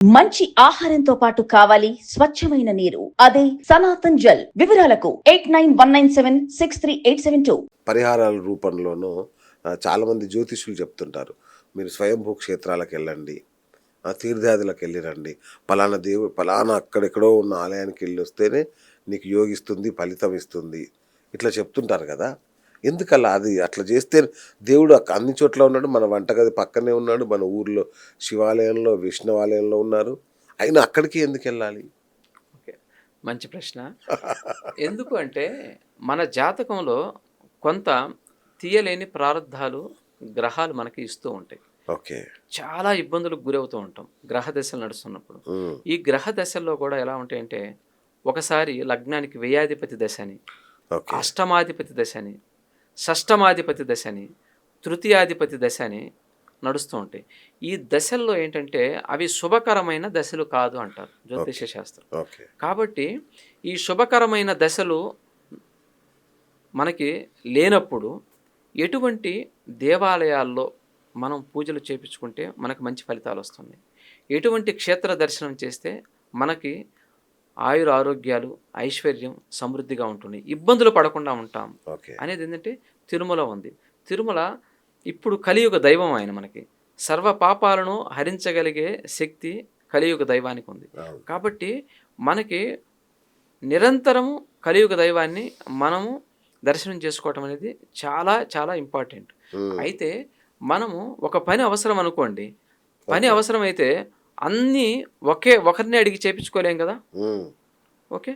మంచి ఆహారంతో పాటు కావాలి స్వచ్ఛమైన నీరు. అదే సనాతన్ జల్. వివరాలకు eight nine one nine seven six three eight seven two. పరిహారాల రూపంలోనూ చాలా చాలామంది జ్యోతిషులు చెప్తుంటారు మీరు స్వయంభూ క్షేత్రాలకు వెళ్ళండి తీర్థాదులకు వెళ్ళిరండి. వెళ్ళి రండి పలానా దేవుడు పలానా అక్కడెక్కడో ఉన్న ఆలయానికి వెళ్ళి వస్తేనే నీకు యోగిస్తుంది ఫలితం ఇస్తుంది. ఇట్లా చెప్తుంటారు కదా. ఎందుకలా అది? అట్లా చేస్తే దేవుడు అన్ని చోట్ల ఉన్నాడు. మన వంటగది పక్కనే ఉన్నాడు. మన ఊర్లో శివాలయంలో విష్ణువాలయంలో ఉన్నారు. అయినా అక్కడికి ఎందుకు వెళ్ళాలి? ఓకే. మంచి ప్రశ్న. ఎందుకు అంటే మన జాతకంలో కొంత తీయలేని ప్రారంధాలు గ్రహాలు మనకి ఇస్తూ ఉంటాయి. ఓకే. చాలా ఇబ్బందులకు గురవుతూ ఉంటాం గ్రహ దశలు నడుస్తున్నప్పుడు. ఈ గ్రహ దశల్లో కూడా ఎలా ఉంటాయంటే ఒకసారి లగ్నానికి వ్యయాధిపతి దశ అని అష్టమాధిపతి దశ అని షష్టమాధిపతి దశ అని తృతీయాధిపతి దశ అని నడుస్తూ ఉంటాయి. ఈ దశల్లో ఏంటంటే అవి శుభకరమైన దశలు కాదు అంటారు జ్యోతిష శాస్త్రం. కాబట్టి ఈ శుభకరమైన దశలు మనకి లేనప్పుడు ఎటువంటి దేవాలయాల్లో మనం పూజలు చేపించుకుంటే మనకు మంచి ఫలితాలు వస్తున్నాయి. ఎటువంటి క్షేత్ర దర్శనం చేస్తే మనకి ఆయుర ఆరోగ్యాలు ఐశ్వర్యం సమృద్ధిగా ఉంటుంది. ఇబ్బందులు పడకుండా ఉంటాం అనేది ఏంటంటే తిరుమల ఉంది. తిరుమల ఇప్పుడు కలియుగ దైవం ఆయన మనకి. సర్వ పాపాలను హరించగలిగే శక్తి కలియుగ దైవానికి ఉంది. కాబట్టి మనకి నిరంతరము కలియుగ దైవాన్ని మనము దర్శనం చేసుకోవటం అనేది చాలా చాలా ఇంపార్టెంట్. అయితే మనము ఒక పని అవసరం అనుకోండి. పని అవసరం అయితే అన్నీ ఒకే ఒకరిని అడిగి చేపించుకోలేం కదా. ఓకే?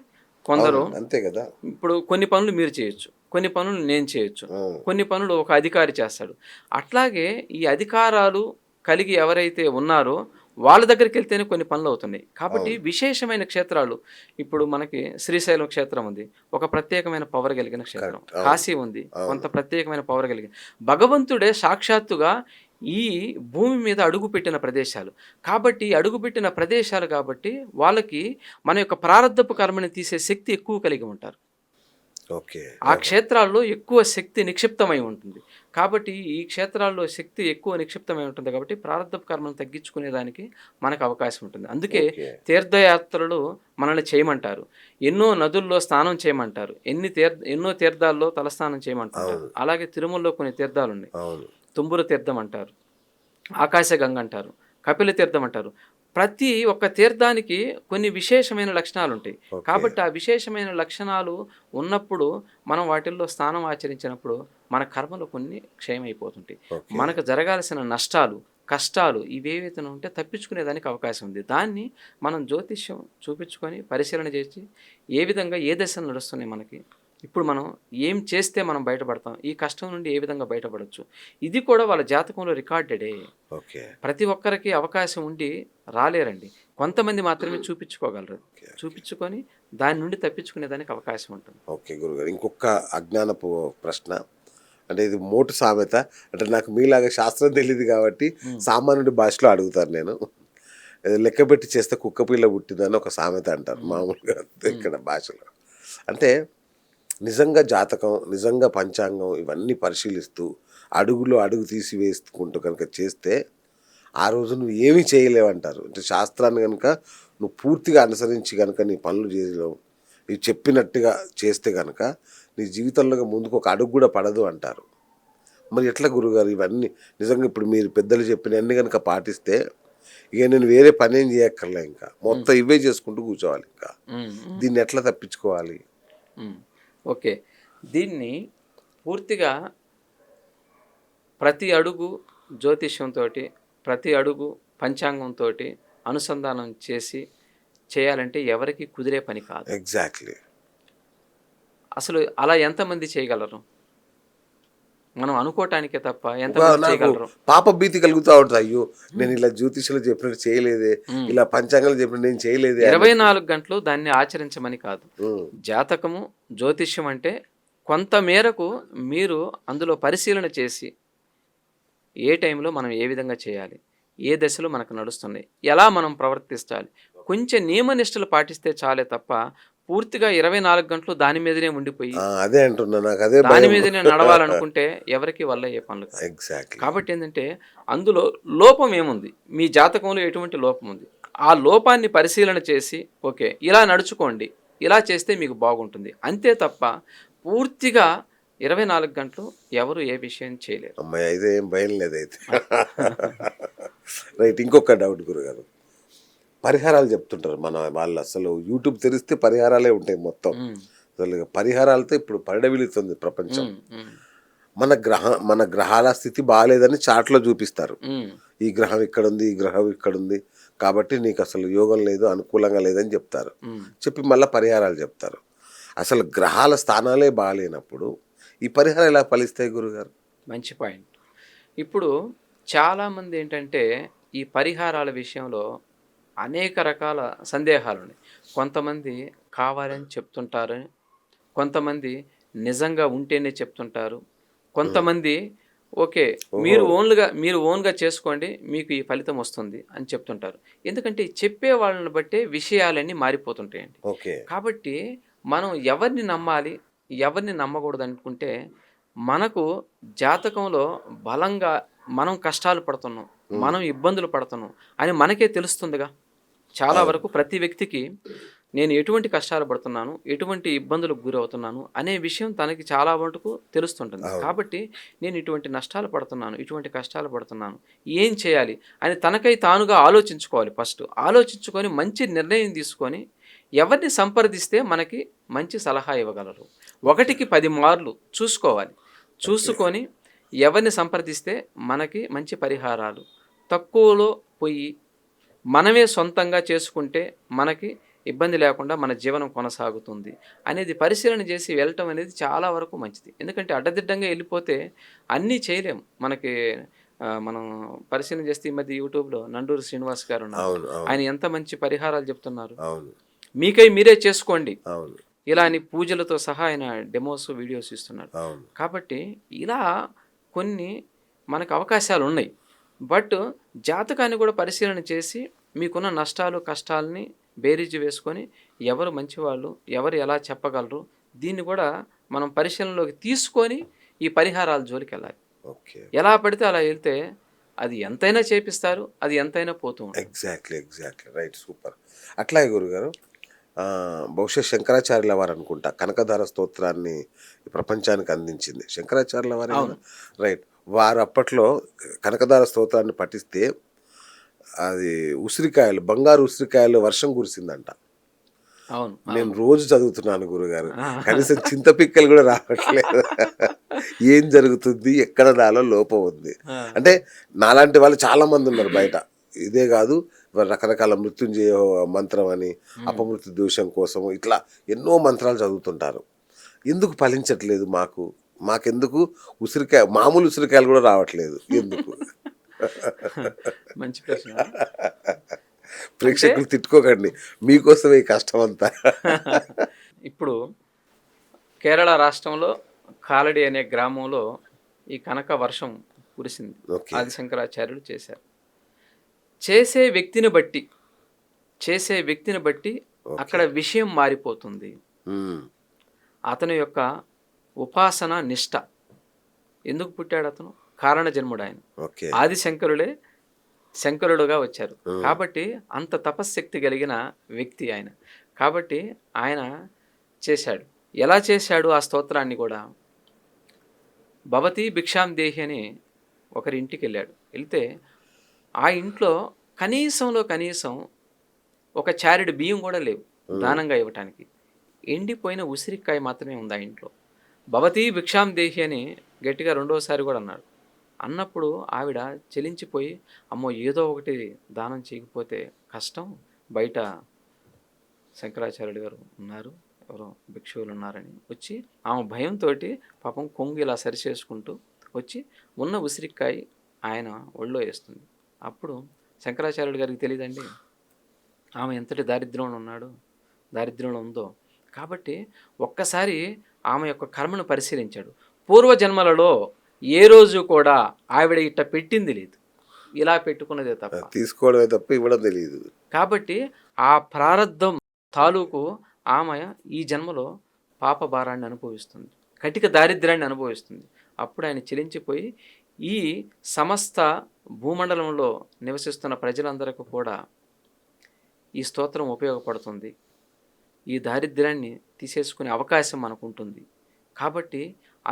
కొందరు అంతే కదా? ఇప్పుడు కొన్ని పనులు మీరు చేయొచ్చు కొన్ని పనులు నేను చేయొచ్చు కొన్ని పనులు ఒక అధికారి చేస్తాడు. అట్లాగే ఈ అధికారాలు కలిగి ఎవరైతే ఉన్నారో వాళ్ళ దగ్గరికి వెళ్తేనే కొన్ని పనులు అవుతున్నాయి. కాబట్టి విశేషమైన క్షేత్రాలు ఇప్పుడు మనకి శ్రీశైలం క్షేత్రం ఉంది ఒక ప్రత్యేకమైన పవర్ కలిగిన క్షేత్రం. కాశీ ఉంది కొంత ప్రత్యేకమైన పవర్ కలిగిన. భగవంతుడే సాక్షాత్తుగా ఈ భూమి మీద అడుగుపెట్టిన ప్రదేశాలు. కాబట్టి అడుగుపెట్టిన ప్రదేశాలు కాబట్టి వాళ్ళకి మన యొక్క ప్రారంధపు కర్మని తీసే శక్తి ఎక్కువ కలిగి ఉంటారు. ఓకే. ఆ క్షేత్రాల్లో ఎక్కువ శక్తి నిక్షిప్తమై ఉంటుంది. కాబట్టి ఈ క్షేత్రాల్లో శక్తి ఎక్కువ నిక్షిప్తమై ఉంటుంది కాబట్టి ప్రారంభ కర్మను తగ్గించుకునేదానికి మనకు అవకాశం ఉంటుంది. అందుకే. తీర్థయాత్రలు మనల్ని చేయమంటారు. ఎన్నో నదుల్లో స్నానం చేయమంటారు. ఎన్ని తీర్థ ఎన్నో తీర్థాల్లో తలస్నానం చేయమంటారు. అలాగే తిరుమలలో కొన్ని తీర్థాలు ఉన్నాయి తుంబుర తీర్థం అంటారు ఆకాశగంగ అంటారు కపిల తీర్థం అంటారు ప్రతి ఒక్క తీర్థానికి కొన్ని విశేషమైన లక్షణాలు ఉంటాయి. కాబట్టి ఆ విశేషమైన లక్షణాలు ఉన్నప్పుడు మనం వాటిల్లో స్నానం ఆచరించినప్పుడు మన కర్మలు కొన్ని క్షయమైపోతుంటాయి. మనకు జరగాల్సిన నష్టాలు కష్టాలు ఇవేవైతే ఉంటే తప్పించుకునేదానికి అవకాశం ఉంది దాన్ని మనం జ్యోతిష్యం చూపించుకొని పరిశీలన చేసి ఏ విధంగా ఏ దశలు నడుస్తున్నాయి మనకి ఇప్పుడు మనం ఏం చేస్తే మనం బయటపడతాం? ఈ కష్టం నుండి ఏ విధంగా బయటపడవచ్చు ఇది కూడా వాళ్ళ జాతకంలో రికార్డెడే. ఓకే. ప్రతి ఒక్కరికి అవకాశం ఉండి రాలేరండి. కొంతమంది మాత్రమే చూపించుకోగలరు. చూపించుకొని దాని నుండి తప్పించుకునే దానికి అవకాశం ఉంటుంది. ఓకే గురుగారు ఇంకొక అజ్ఞానపు ప్రశ్న. అంటే ఇది మోటు సామెత. అంటే నాకు మీలాగా శాస్త్రం తెలియదు కాబట్టి సామాన్యుడి భాషలో అడుగుతాను నేను. లెక్క పెట్టి చేస్తే కుక్క పిల్ల పుట్టిందని ఒక సామెత అంటారు మామూలుగా ఇక్కడ భాషలో. అంటే నిజంగా జాతకం నిజంగా పంచాంగం ఇవన్నీ పరిశీలిస్తూ అడుగులో అడుగు తీసి వేసుకుంటూ కనుక చేస్తే ఆ రోజు నువ్వు ఏమీ చేయలేవంటారు. అంటే శాస్త్రాన్ని కనుక నువ్వు పూర్తిగా అనుసరించి కనుక నీ పనులు చేయలేవు నీవు చెప్పినట్టుగా చేస్తే కనుక నీ జీవితంలో ముందుకు ఒక అడుగు కూడా పడదు అంటారు. మరి ఎట్లా గురుగారు ఇవన్నీ? నిజంగా ఇప్పుడు మీరు పెద్దలు చెప్పిన అన్ని కనుక పాటిస్తే ఇక నేను వేరే పని ఏం చేయక్కర్లే ఇంకా. మొత్తం ఇవే చేసుకుంటూ కూర్చోవాలి ఇంకా. దీన్ని ఎట్లా తప్పించుకోవాలి. ఓకే. దీన్ని పూర్తిగా ప్రతి అడుగు జ్యోతిష్యంతో ప్రతి అడుగు పంచాంగంతో అనుసంధానం చేసి చేయాలంటే ఎవరికి కుదిరే పని కాదు. ఎగ్జాక్ట్లీ అసలు అలా ఎంతమంది చేయగలరు? మనం అనుకోవటానికే తప్ప చేయగలరు? పాప భీతి కలుగుతూ ఉంటుంది. అయ్యో నేను ఇలా జ్యోతిష్యులు చెప్పినట్టు చేయలేదే. ఇలా పంచాంగాలు చెప్పినట్టు నేను చేయలేదే. ఇరవై నాలుగు గంటలు దాన్ని ఆచరించమని కాదు. జాతకము జ్యోతిష్యం అంటే కొంత మేరకు మీరు అందులో పరిశీలన చేసి ఏ టైంలో మనం ఏ విధంగా చేయాలి ఏ దశలో మనకు నడుస్తున్నాయి ఎలా మనం ప్రవర్తించాలి కొంచెం నియమనిష్టలు పాటిస్తే చాలే తప్ప పూర్తిగా ఇరవై నాలుగు గంటలు దాని మీదనే ఉండిపోయి అదే అంటున్నా నాకు అదే దాని మీదనే నడవాలనుకుంటే ఎవరికి వల్ల ఏ పనులు కాదు. ఎగ్జాక్ట్లీ కాబట్టి ఏంటంటే అందులో లోపం ఏముంది? మీ జాతకంలో ఎటువంటి లోపం ఉంది? ఆ లోపాన్ని పరిశీలన చేసి ఓకే ఇలా నడుచుకోండి ఇలా చేస్తే మీకు బాగుంటుంది. అంతే తప్ప పూర్తిగా ఇరవై నాలుగు గంటలు ఎవరు ఏ విషయం చేయలేరు. అమ్మాయి అయితే ఏం భయం లేదు అయితే రైట్ ఇంకొక డౌట్ గురుగారు. పరిహారాలు చెప్తుంటారు మన వాళ్ళు అసలు యూట్యూబ్ తెరిస్తే పరిహారాలే ఉంటాయి మొత్తం. అసలు పరిహారాలతో ఇప్పుడు పరిడవిలుతుంది ప్రపంచం. మన గ్రహ మన గ్రహాల స్థితి బాగాలేదని చాట్లో చూపిస్తారు. ఈ గ్రహం ఇక్కడ ఉంది ఈ గ్రహం ఇక్కడ ఉంది కాబట్టి నీకు అసలు యోగం లేదు అనుకూలంగా లేదని చెప్తారు. చెప్పి మళ్ళీ పరిహారాలు చెప్తారు. అసలు గ్రహాల స్థానాలే బాగాలేనప్పుడు ఈ పరిహారం ఎలా ఫలిస్తాయి గురుగారు? మంచి పాయింట్. ఇప్పుడు చాలామంది ఏంటంటే ఈ పరిహారాల విషయంలో అనేక రకాల సందేహాలు ఉన్నాయి కొంతమంది కావాలని చెప్తుంటారు కొంతమంది నిజంగా ఉంటేనే చెప్తుంటారు కొంతమంది ఓకే మీరు ఓన్గా మీరు ఓన్గా చేసుకోండి మీకు ఈ ఫలితం వస్తుంది అని చెప్తుంటారు. ఎందుకంటే చెప్పే వాళ్ళని బట్టే విషయాలన్నీ మారిపోతుంటాయండి. ఓకే. కాబట్టి మనం ఎవరిని నమ్మాలి ఎవరిని నమ్మకూడదు అనుకుంటే మనకు జాతకంలో బలంగా మనం కష్టాలు పడుతున్నాం మనం ఇబ్బందులు పడుతున్నాం అని మనకే తెలుస్తుందిగా. చాలా వరకు ప్రతి వ్యక్తికి నేను ఎటువంటి కష్టాలు పడుతున్నాను ఎటువంటి ఇబ్బందులకు గురవుతున్నాను అనే విషయం తనకి చాలా మటుకు తెలుస్తుంటుంది. కాబట్టి నేను ఇటువంటి నష్టాలు పడుతున్నాను ఇటువంటి కష్టాలు పడుతున్నాను ఏం చేయాలి అని తనకై తానుగా ఆలోచించుకోవాలి ఫస్ట్. ఆలోచించుకొని మంచి నిర్ణయం తీసుకొని ఎవరిని సంప్రదిస్తే మనకి మంచి సలహా ఇవ్వగలరు. ఒకటికి పది మార్లు చూసుకోవాలి. చూసుకొని ఎవరిని సంప్రదిస్తే మనకి మంచి పరిహారాలు. తక్కువలో పోయి మనమే సొంతంగా చేసుకుంటే మనకి ఇబ్బంది లేకుండా మన జీవనం కొనసాగుతుంది అనేది పరిశీలన చేసి వెళ్ళటం అనేది చాలా వరకు మంచిది. ఎందుకంటే అడ్డదిడ్డంగా వెళ్ళిపోతే అన్నీ చేయలేం. మనకి మనం పరిశీలన చేస్తే ఈ మధ్య యూట్యూబ్లో నండూరు శ్రీనివాస్ గారు ఉన్నారు. ఆయన ఎంత మంచి పరిహారాలు చెప్తున్నారు. మీకై మీరే చేసుకోండి. ఇలా అని పూజలతో సహా ఆయన డెమోస్ వీడియోస్ ఇస్తున్నారు. కాబట్టి ఇలా కొన్ని మనకు అవకాశాలు ఉన్నాయి. బట్ జాతకాన్ని కూడా పరిశీలన చేసి మీకున్న నష్టాలు కష్టాలని బేరీజు వేసుకొని ఎవరు మంచివాళ్ళు ఎవరు ఎలా చెప్పగలరు దీన్ని కూడా మనం పరిశీలనలోకి తీసుకొని ఈ పరిహారాల జోలికి వెళ్ళాలి ఓకే. ఎలా పడితే అలా వెళ్తే అది ఎంతైనా చేపిస్తారు అది ఎంతైనా పోతూ ఉంటుంది. Exactly exactly. Right super. అట్లాగే గురుగారు బహుశా శంకరాచార్యుల వారు అనుకుంటా కనకధార స్తోత్రాన్ని ప్రపంచానికి అందించింది. శంకరాచార్యుల వారు. రైట్. వారు అప్పట్లో కనకధార స్తోత్రాన్ని పఠిస్తే అది ఉసిరికాయలు బంగారు ఉసిరికాయలు వర్షం కురిసిందంట. అవును. నేను రోజు చదువుతున్నాను గురుగారు. కనీసం చింతపిక్కలు కూడా రావట్లేదు. ఏం జరుగుతుంది? ఎక్కడ నాలో లోపం ఉంది. అంటే నాలాంటి వాళ్ళు చాలా మంది ఉన్నారు బయట. ఇదే కాదు రకరకాల మృత్యుంజయ మంత్రం అని అపమృత్యు దోషం కోసం ఇట్లా ఎన్నో మంత్రాలు చదువుతుంటారు. ఎందుకు ఫలించట్లేదు మాకు? మాకెందుకు? ఉసిరికాయ మామూలు ఉసిరికాయలు కూడా రావట్లేదు. ఎందుకు? మంచి ప్రశ్న. ప్రేక్షకులు తిట్టుకోకండి. మీకోసమే ఈ కష్టం అంతా ఇప్పుడు కేరళ రాష్ట్రంలో కాలడి అనే గ్రామంలో ఈ కనక వర్షం కురిసింది. ఓకే. ఆదిశంకరాచార్యులు చేశారు. చేసే వ్యక్తిని బట్టి చేసే వ్యక్తిని బట్టి అక్కడ విషయం మారిపోతుంది. అతని యొక్క ఉపాసన నిష్ట. ఎందుకు పుట్టాడు అతను? కారణ జన్ముడు ఆయన. ఓకే. ఆదిశంకరులే శంకరుడుగా వచ్చారు. కాబట్టి అంత తపశ్శక్తి కలిగిన వ్యక్తి ఆయన. కాబట్టి ఆయన చేశాడు. ఎలా చేశాడు ఆ స్తోత్రాన్ని కూడా? భవతి భిక్షాం దేహి అని ఒకరి ఇంటికి వెళ్ళాడు వెళ్తే ఆ ఇంట్లో కనీసంలో కనీసం ఒక చారిడి బియ్యం కూడా లేవు దానంగా ఇవ్వటానికి. ఎండిపోయిన ఉసిరికాయ మాత్రమే ఉంది ఆ ఇంట్లో. భవతి భిక్షాం దేహి అని గట్టిగా రెండోసారి కూడా అన్నాడు. అన్నప్పుడు ఆవిడ చెలించిపోయి అమ్మో ఏదో ఒకటి దానం చేయకపోతే కష్టం. బయట శంకరాచార్యుడు గారు ఉన్నారు ఎవరో భిక్షువులు ఉన్నారని వచ్చి ఆమె భయంతో పాపం కొంగు ఇలా సరిచేసుకుంటూ వచ్చి ఉన్న ఉసిరికాయ ఆయన ఒళ్ళో వేస్తుంది. అప్పుడు శంకరాచార్యుడు గారికి తెలియదండి ఆమె ఎంతటి దారిద్ర్యంలో ఉన్నాడు దారిద్ర్యంలో ఉందో. కాబట్టి ఒక్కసారి ఆమె యొక్క కర్మను పరిశీలించాడు. పూర్వజన్మలలో ఏ రోజు కూడా ఆవిడ ఇట్ట పెట్టింది లేదు. ఇలా పెట్టుకున్నదే తప్ప. తీసుకోవడమే తప్ప ఇవ్వడం తెలియదు కాబట్టి ఆ ప్రారంధం తాలూకు ఆమె ఈ జన్మలో పాప భారాన్ని అనుభవిస్తుంది. కటిక దారిద్ర్యాన్ని అనుభవిస్తుంది. అప్పుడు ఆయన చెలించిపోయి ఈ సమస్త భూమండలంలో నివసిస్తున్న ప్రజలందరికీ కూడా ఈ స్తోత్రం ఉపయోగపడుతుంది. ఈ దారిద్ర్యాన్ని తీసేసుకునే అవకాశం మనకు ఉంటుంది కాబట్టి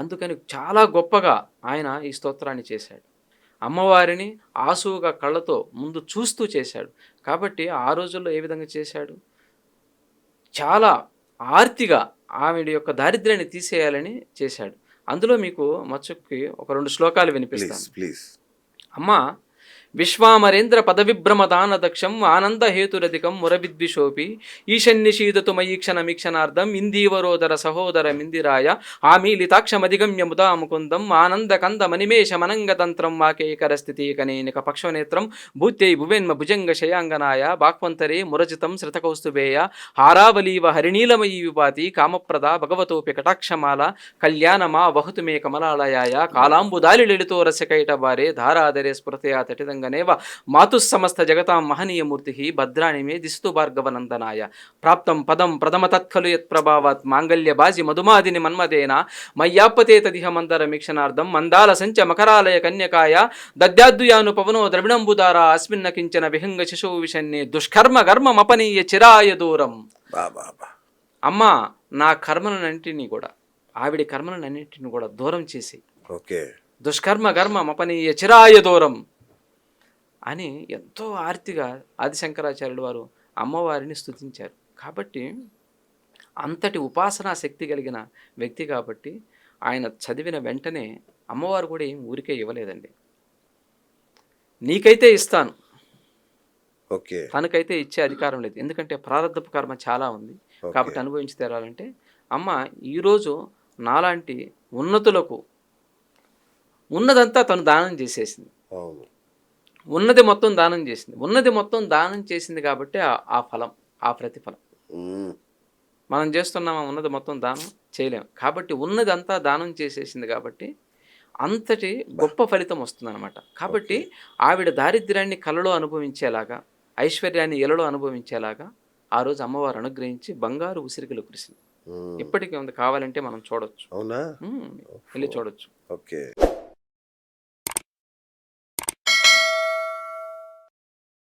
అందుకని చాలా గొప్పగా ఆయన ఈ స్తోత్రాన్ని చేశాడు. అమ్మవారిని ఆసువుగా కళ్ళతో ముందు చూస్తూ చేశాడు. కాబట్టి ఆ రోజుల్లో ఏ విధంగా చేశాడు? చాలా ఆర్తిగా ఆవిడ యొక్క దారిద్ర్యాన్ని తీసేయాలని చేశాడు. అందులో మీకు మచ్చుకి ఒక రెండు శ్లోకాలు వినిపిస్తాను. ప్లీజ్ అమ్మా విశ్వామరేంద్ర పదవిభ్రమ దానదక్షం ఆనంద మురవిద్విషోపి ఈశన్నిషీదతు మయీ క్షణమీక్షణార్థం ఇందీవరోదర సహోదర మిందిరాయ ఆమీలితాక్షమధిగమ్య ముదా ముకుందం ఆనందకంద కంద వాకేకర స్థితి కనేనిక పక్షనేత్రం భూత్యై భువేన్మ భుజంగ శయాంగనాయ బాక్వంతరే మురజితం శ్రుతకౌస్తుభేయ హారావలీవ హరిణీలమయీ విపాతి కామప్రద భగవతోపి కటాక్షమాల కళ్యాణమా వహతు మే కమలాలయాయ కాలాంబుదాలి లలితో రసకైట వారే ధారాధరే స్ఫురతయా తటిదంగనేవ మాతుః సమస్త జగతాం మహనీయమూర్తి భద్రాణి మే దిస్తు భార్గవనందనాయ. ప్రాప్తం పదం ప్రథమ తత్ఖలు యత్ప్రభావాత్ మాంగల్య బాజి మధుమాదిని మన్మదేన మయ్యాపతే తదిహ మందర మీక్షణార్థం మందాల సంచ మకరాలయ కన్యకాయ. దద్యాద్దుయాను పవనో ద్రవిణంబుదార అస్మిన్న కించన విహంగ శిశువు విషన్నే దుష్కర్మ కర్మమపనీయ చిరాయ దూరం. అమ్మ నా కర్మలన్నింటినీ కూడా ఆవిడ కర్మలన్నింటినీ కూడా దూరం చేసి. ఓకే. దుష్కర్మ కర్మ మపనీయ చిరాయ దూరం. అని ఎంతో ఆర్తిగా ఆదిశంకరాచార్యులు వారు అమ్మవారిని స్తుతించారు. కాబట్టి అంతటి ఉపాసనా శక్తి కలిగిన వ్యక్తి కాబట్టి ఆయన చదివిన వెంటనే అమ్మవారు కూడా ఏం ఊరికే ఇవ్వలేదండి. నీకైతే ఇస్తాను. ఓకే. తనకైతే ఇచ్చే అధికారం లేదు. ఎందుకంటే ప్రారంధపు కర్మ చాలా ఉంది. కాబట్టి అనుభవించి తీరాలంటే అమ్మ ఈరోజు నాలాంటి ఉన్నతులకు ఉన్నదంతా తను దానం చేసేసింది. ఉన్నది మొత్తం దానం చేసింది. ఉన్నది మొత్తం దానం చేసింది కాబట్టి ఆ- ఆ ఫలం ఆ ప్రతిఫలం. మనం చేస్తున్నామా? ఉన్నది మొత్తం దానం చేయలేం. కాబట్టి ఉన్నదంతా దానం చేసేసింది కాబట్టి అంతటి గొప్ప ఫలితం వస్తుందన్నమాట. కాబట్టి ఆవిడ దారిద్ర్యాన్ని కలలో అనుభవించేలాగా ఐశ్వర్యాన్ని ఎలలో అనుభవించేలాగా ఆ రోజు అమ్మవారు అనుగ్రహించి బంగారు ఉసిరికలు కురిసింది. ఇప్పటికీ ఉంది. కావాలంటే మనం చూడొచ్చు. అవునా. వెళ్ళి చూడొచ్చు. ఓకే.